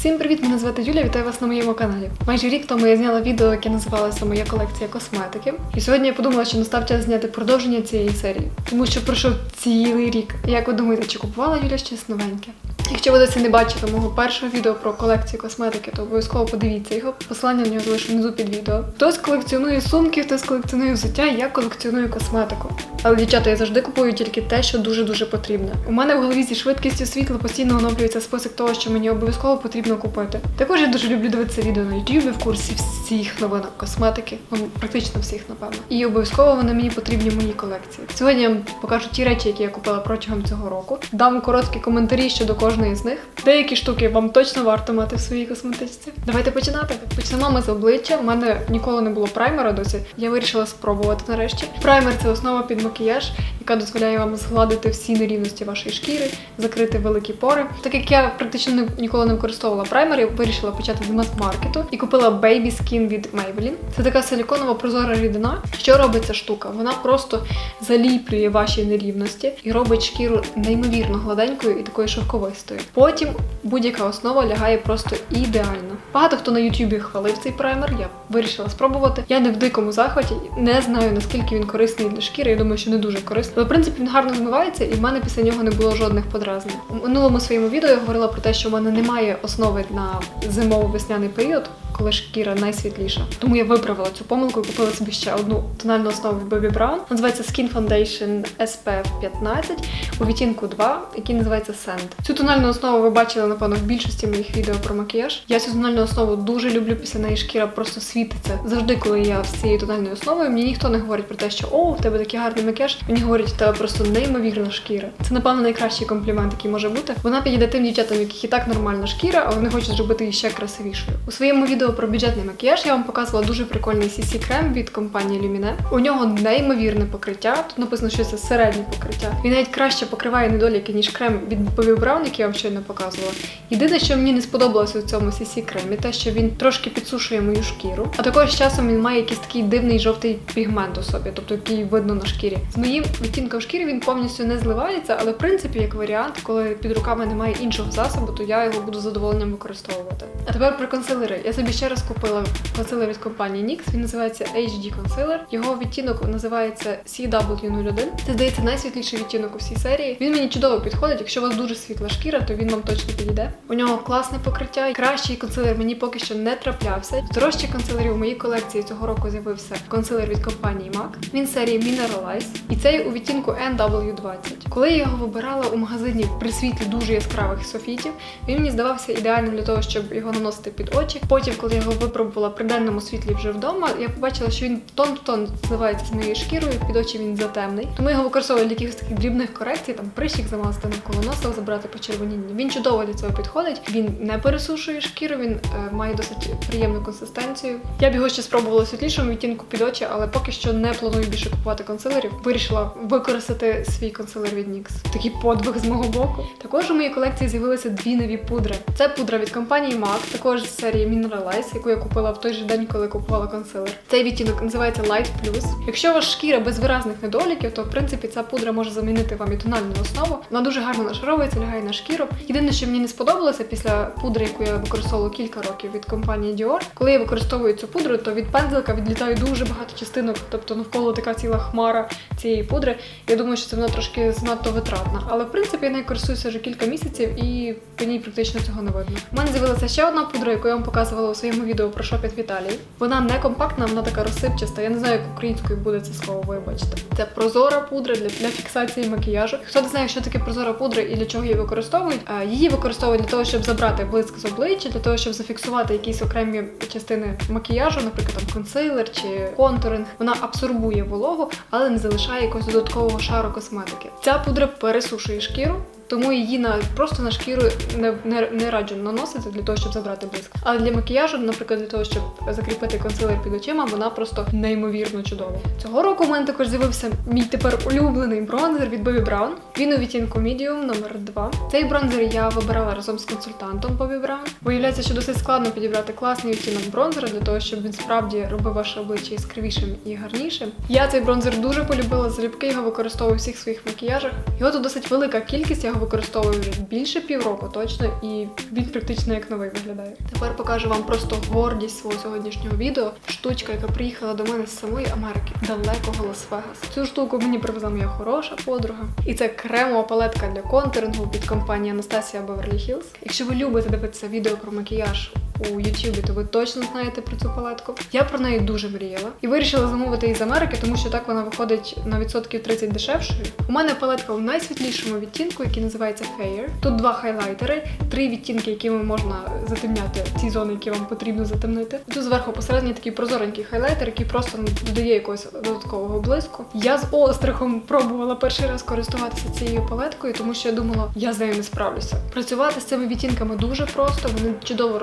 Всім привіт! Мене звати Юля. Вітаю вас на моєму каналі. Майже рік тому я зняла відео, яке називалося Моя колекція косметики. І сьогодні я подумала, що настав час зняти продовження цієї серії, тому що пройшов цілий рік. Як ви думаєте, чи купувала Юля щось новеньке? Якщо ви досі не бачили мого першого відео про колекцію косметики, то обов'язково подивіться його. Посилання на нього залишу внизу під відео. Хтось колекціонує сумки, хтось колекціонує взуття, я колекціоную косметику. Але дівчата, я завжди купую тільки те, що дуже дуже потрібно. У мене в голові зі швидкістю світла постійно оновлюється список того, що мені обов'язково потрібно купити. Також я дуже люблю дивитися відео на YouTube в курсі всіх новинок косметики, ну практично всіх, напевно. І обов'язково вони мені потрібні в моїй колекції. Сьогодні я вам покажу ті речі, які я купила протягом цього року. Дам короткі коментарі щодо кожної з них. Деякі штуки вам точно варто мати в своїй косметичці. Давайте починати. Почнемо ми з обличчя. У мене ніколи не було праймера досі. Я вирішила спробувати нарешті. Праймер це основа під макіяж, яка дозволяє вам згладити всі нерівності вашої шкіри, закрити великі пори. Так як я практично ніколи не використовувала праймер, я вирішила почати з мас-маркету і купила Baby Skin від Maybelline. Це така силіконова прозора рідина. Що робить ця штука? Вона просто заліплює ваші нерівності і робить шкіру неймовірно гладенькою і такою шовковистою. Потім будь-яка основа лягає просто ідеально. Багато хто на Ютубі хвалив цей праймер. Я вирішила спробувати. Я не в дикому захваті, не знаю наскільки він корисний для шкіри. Я думаю, що не дуже корисний. Але в принципі він гарно змивається, і в мене після нього не було жодних подразнень. У минулому своєму відео я говорила про те, що в мене немає основи на зимово-весняний період. Коли шкіра найсвітліша. Тому я виправила цю помилку і купила собі ще одну тональну основу від Bobbi Brown. Називається Skin Foundation SPF 15 у відтінку 2, який називається Sand. Цю тональну основу ви бачили, напевно, в більшості моїх відео про макіяж. Я цю тональну основу дуже люблю. Після неї шкіра просто світиться. Завжди, коли я з цією тональною основою, мені ніхто не говорить про те, що о, в тебе такий гарний макіяж. Мені говорять, в тебе просто неймовірна шкіра. Це, напевно, найкращий комплімент, який може бути. Вона підійде тим дівчатам, яких і так нормальна шкіра, але вони хочуть зробити її ще красивішою. У своєму відео про бюджетний макіяж я вам показувала дуже прикольний CC крем від компанії Lumine. У нього неймовірне покриття. Тут написано, що це середнє покриття. Він навіть краще покриває недоліки, ніж крем від Bobbi Brown, який я вам щойно показувала. Єдине, що мені не сподобалося у цьому CC кремі, те, що він трошки підсушує мою шкіру. А також часом він має якийсь такий дивний жовтий пігмент у собі, тобто який видно на шкірі. З моїм відтінком шкіри він повністю не зливається, але в принципі, як варіант, коли під руками немає іншого засобу, то я його буду задоволенням використовувати. А тепер про консилери. Я собі ще раз купила консилер від компанії NYX. Він називається HD Concealer. Його відтінок називається CW01. Це здається найсвітліший відтінок у всій серії. Він мені чудово підходить. Якщо у вас дуже світла шкіра, то він вам точно підійде. У нього класне покриття. Кращий консилер мені поки що не траплявся. З дорожчих консилерів у моїй колекції цього року з'явився консилер від компанії MAC. Він серії Mineralize. І цей у відтінку NW20. Коли я його вибирала у магазині при світлі дуже яскравих софітів, він мені здавався ідеальним для того, щоб його наносити під очі. Потім, коли я його випробувала при денному світлі вже вдома, я побачила, що він тон в тон зливається з моєю шкірою, під очі він затемний. Тому його використовую для якихось таких дрібних корекцій, там прищик замазати навколо носа, забрати почервоніння. Він чудово для цього підходить. Він не пересушує шкіру, він е, має досить приємну консистенцію. Я б його ще спробувала світлішому відтінку під очі, але поки що не планую більше купувати консилерів. Вирішила використати свій консилер від NYX. Такий подвиг з мого боку. Також у моїй колекції з'явилися дві нові пудри. Це пудра від компанії MAC, також з серії Mineralize, яку я купила в той же день, коли купувала консилер. Цей відтінок називається Light Plus. Якщо у вас шкіра без виразних недоліків, то в принципі ця пудра може замінити вам і тональну основу. Вона дуже гарно нашаровується, лягає на шкіру. Єдине, що мені не сподобалося після пудри, яку я використовувала кілька років від компанії Dior, коли я використовую цю пудру, то від пензлика відлітає дуже багато частинок, тобто навколо така ціла хмара цієї пудри. Я думаю, що це вона трошки занадто витратна. Але в принципі я нею користуюся вже кілька місяців і по ній практично цього не видно. У мене з'явилася ще одна пудра, яку я вам показувала у своєму відео про шопіт в Італії. Вона не компактна, вона така розсипчаста. Я не знаю, як українською буде це слово, вибачте. Це прозора пудра для, для фіксації макіяжу. Хто не знає, що таке прозора пудра і для чого її використовують, а, її використовують для того, щоб забрати блиск з обличчя, для того, щоб зафіксувати якісь окремі частини макіяжу, наприклад, там консилер чи контуринг. Вона абсорбує вологу, але не залишає якогось додаткового шару косметики. Ця пудра пересушує шкіру. Тому її на просто на шкіру не, не, не раджу наносити для того, щоб забрати блиск. Але для макіяжу, наприклад, для того, щоб закріпити консилер під очима, вона просто неймовірно чудова. Цього року у мене також з'явився мій тепер улюблений бронзер від Bobbi Brown. Він у відтінку Medium номер 2. Цей бронзер я вибирала разом з консультантом Bobbi Brown. Виявляється, що досить складно підібрати класний відтінок бронзера для того, щоб він справді робив ваше обличчя яскравішим і гарнішим. Я цей бронзер дуже полюбила, залюбки його використовую у всіх своїх макіяжах. Його тут досить велика кількість. Я використовую вже більше півроку точно, і він практично як новий виглядає. Тепер покажу вам просто гордість свого сьогоднішнього відео. Штучка, яка приїхала до мене з самої Америки, далекого Лас-Вегас. Цю штуку мені привезла моя хороша подруга. І це кремова палетка для контурингу від компанії Анастасія Беверлі Hills. Якщо ви любите дивитися відео про макіяж у Ютубі, то ви точно знаєте про цю палетку. Я про неї дуже мріяла і вирішила замовити її з Америки, тому що так вона виходить на відсотків 30 дешевшою. У мене палетка в найсвітлішому відтінку, який називається Fair. Тут два хайлайтери, три відтінки, якими можна затемняти ті зони, які вам потрібно затемнити. Тут зверху посередній такий прозоренький хайлайтер, який просто додає якогось додаткового блиску. Я з острахом пробувала перший раз користуватися цією палеткою, тому що я думала, я з нею не справлюся. Працювати з цими відтінками дуже просто, вони чудово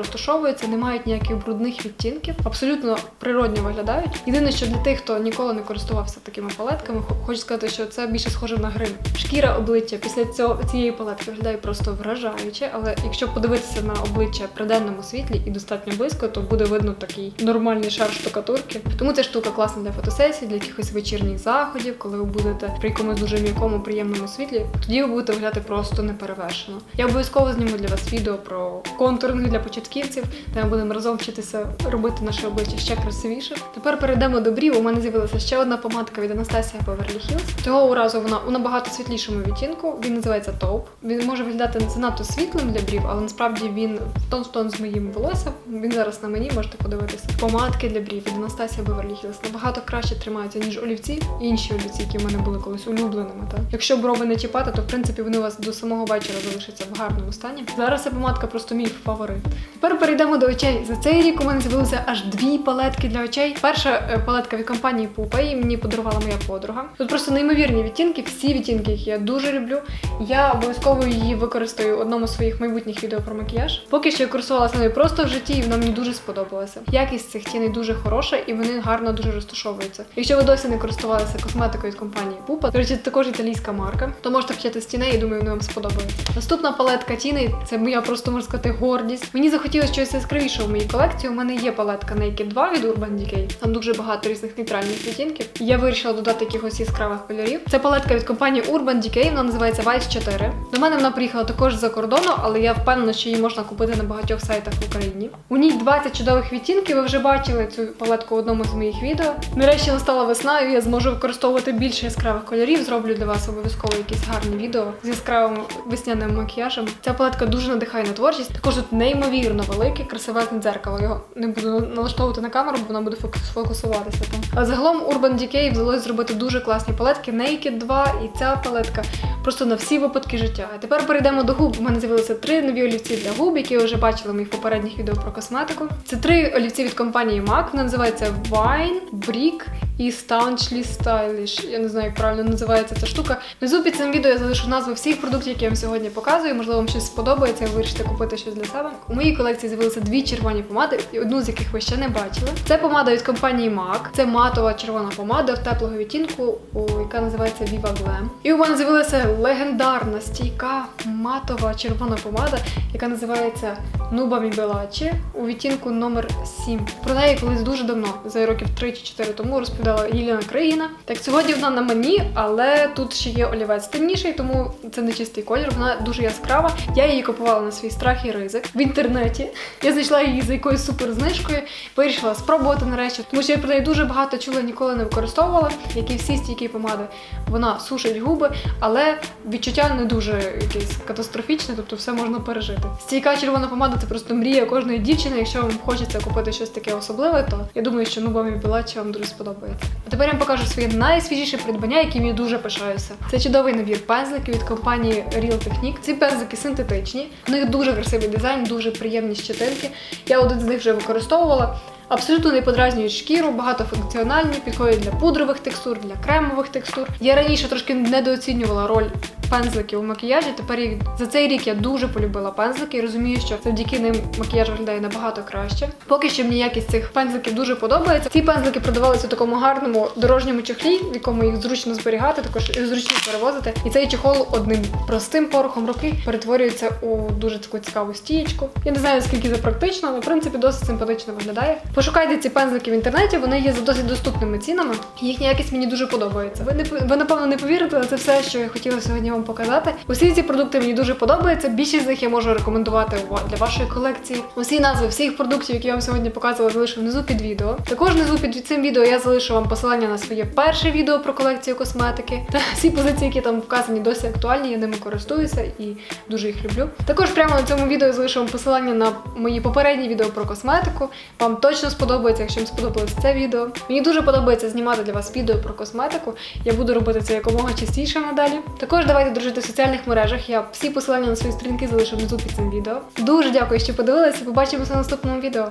розташовуються, не мають ніяких брудних відтінків, абсолютно природньо виглядають. Єдине, що для тих, хто ніколи не користувався такими палетками, хо- хочу сказати, що це більше схоже на грим. Шкіра обличчя після цього цієї палетки виглядає просто вражаюче, але якщо подивитися на обличчя при денному світлі і достатньо близько, то буде видно такий нормальний шар штукатурки. Тому ця штука класна для фотосесій, для якихось вечірніх заходів, коли ви будете при якомусь дуже м'якому, приємному світлі. Тоді ви будете виглядати просто неперевершено. Я обов'язково зніму для вас відео про контуринг для початківців, де ми будемо разом вчитися робити наше обличчя ще красивіше. Тепер перейдемо до брів. У мене з'явилася ще одна помадка від Анастасія Beverly Hills. Цього разу вона у набагато світлішому відтінку. Він називається Taupe. Він може виглядати занадто світлим для брів, але насправді він тон в тон з моїм волоссям. Він зараз на мені, можете подивитися. Помадки для брів від Анастасія Beverly Hills набагато краще тримаються, ніж олівці інші олівці, які в мене були колись улюбленими. Та якщо брови не чіпати, то в принципі вони у вас до самого вечора залишаться в гарному стані. Зараз ця помадка просто мій фаворит. Тепер перейдемо до очей. За цей рік у мене з'явилося аж дві палетки для очей. Перша е, палетка від компанії Pupa, її мені подарувала моя подруга. Тут просто неймовірні відтінки, всі відтінки, які я дуже люблю. Я обов'язково її використаю в одному з своїх майбутніх відео про макіяж. Поки що я користувалася нею просто в житті, і вона мені дуже сподобалася. Якість цих тіней дуже хороша і вони гарно дуже розташовуються. Якщо ви досі не користувалися косметикою від компанії Pupa, до речі, це також італійська марка, то можете почати з тіней і думаю, вони вам сподобаються. Наступна палетка тіней це моя просто можна сказати гордість. Мені захотілося щось яскравіше в моїй колекції. У мене є палетка Naked 2 від Urban Decay. Там дуже багато різних нейтральних відтінків. Я вирішила додати якихось яскравих кольорів. Це палетка від компанії Urban Decay, вона називається Vice 4. До мене вона приїхала також з-за кордону, але я впевнена, що її можна купити на багатьох сайтах в Україні. У ній 20 чудових відтінків. Ви вже бачили цю палетку в одному з моїх відео. Нарешті настала весна, і я зможу використовувати більше яскравих кольорів. Зроблю для вас обов'язково якісь гарні відео з яскравим весняним макіяжем. Ця палетка дуже надихає на творчість. Також тут неймовірно велике, красивезне дзеркало. Його не буду налаштовувати на камеру, бо вона буде фокус- фокусуватися там. А загалом Urban Decay вдалося зробити дуже класні палетки. Naked 2 і ця палетка просто на всі випадки життя. А тепер перейдемо до губ. У мене з'явилися три нові олівці для губ, які ви вже бачили в моїх попередніх відео про косметику. Це три олівці від компанії MAC. Вони називаються Wine, Brick і Staunchly Stylish. Я не знаю, як правильно називається ця штука. Внизу під цим відео я залишу назви всіх продуктів, які я вам сьогодні показую. Можливо, вам щось сподобається, ви вирішите купити щось для себе. У моїй колекції з'явилися дві червоні помади, одну з яких ви ще не бачили. Це помада від компанії MAC. Це матова червона помада в теплого відтінку, яка називається Viva Glam. І у мене з'явилася легендарна стійка матова червона помада, яка називається Nuba Mi Bellacci у відтінку номер 7. Про неї колись дуже давно, за років 3 чи 4 тому, розповідала Єліна Країна. Так сьогодні вона на мені, але тут ще є олівець темніший, тому це не чистий колір. Вона дуже яскрава. Я її купувала на свій страх і ризик в інтернеті. Я знайшла її за якоюсь суперзнижкою, вирішила спробувати нарешті, тому що я про неї дуже багато чула, ніколи не використовувала. Як і всі стійкі помади, вона сушить губи, але відчуття не дуже якесь катастрофічне, тобто все можна пережити. Стійка червона помада це просто мрія кожної дівчини. Якщо вам хочеться купити щось таке особливе, то я думаю, що Нуба Білачі вам дуже сподобається. А тепер я вам покажу своє найсвіжіше придбання, яким я дуже пишаюся. Це чудовий набір пензликів від компанії Real Technique. Ці пензлики синтетичні, в них дуже красивий дизайн, дуже приємні щетинки. Я один з них вже використовувала. Абсолютно не подразнюють шкіру, багатофункціональні, підходять для пудрових текстур, для кремових текстур. Я раніше трошки недооцінювала роль пензликів у макіяжі. Тепер їх за цей рік я дуже полюбила пензлики і розумію, що завдяки ним макіяж виглядає набагато краще. Поки що мені якість цих пензликів дуже подобається. Ці пензлики продавалися у такому гарному дорожньому чехлі, в якому їх зручно зберігати, також і зручно перевозити. І цей чехол одним простим порохом руки перетворюється у дуже таку цікаву стієчку. Я не знаю, наскільки це практично, але в принципі досить симпатично виглядає. Пошукайте ці пензлики в інтернеті, вони є за досить доступними цінами. Їхня якість мені дуже подобається. Ви не ви напевно не повірите, але це все, що я хотіла сьогодні вам показати. Усі ці продукти мені дуже подобаються. Більшість з них я можу рекомендувати для вашої колекції. Усі назви всіх продуктів, які я вам сьогодні показувала, залишу внизу під відео. Також внизу під цим відео я залишу вам посилання на своє перше відео про колекцію косметики. Та всі позиції, які там вказані, досі актуальні. Я ними користуюся і дуже їх люблю. Також прямо на цьому відео я залишу вам посилання на мої попередні відео про косметику. Вам точно сподобається, якщо вам сподобалось це відео. Мені дуже подобається знімати для вас відео про косметику. Я буду робити це якомога частіше надалі. Також давайте дружити в соціальних мережах. Я всі посилання на свої сторінки залишу внизу під цим відео. Дуже дякую, що подивилися. Побачимося в наступному відео.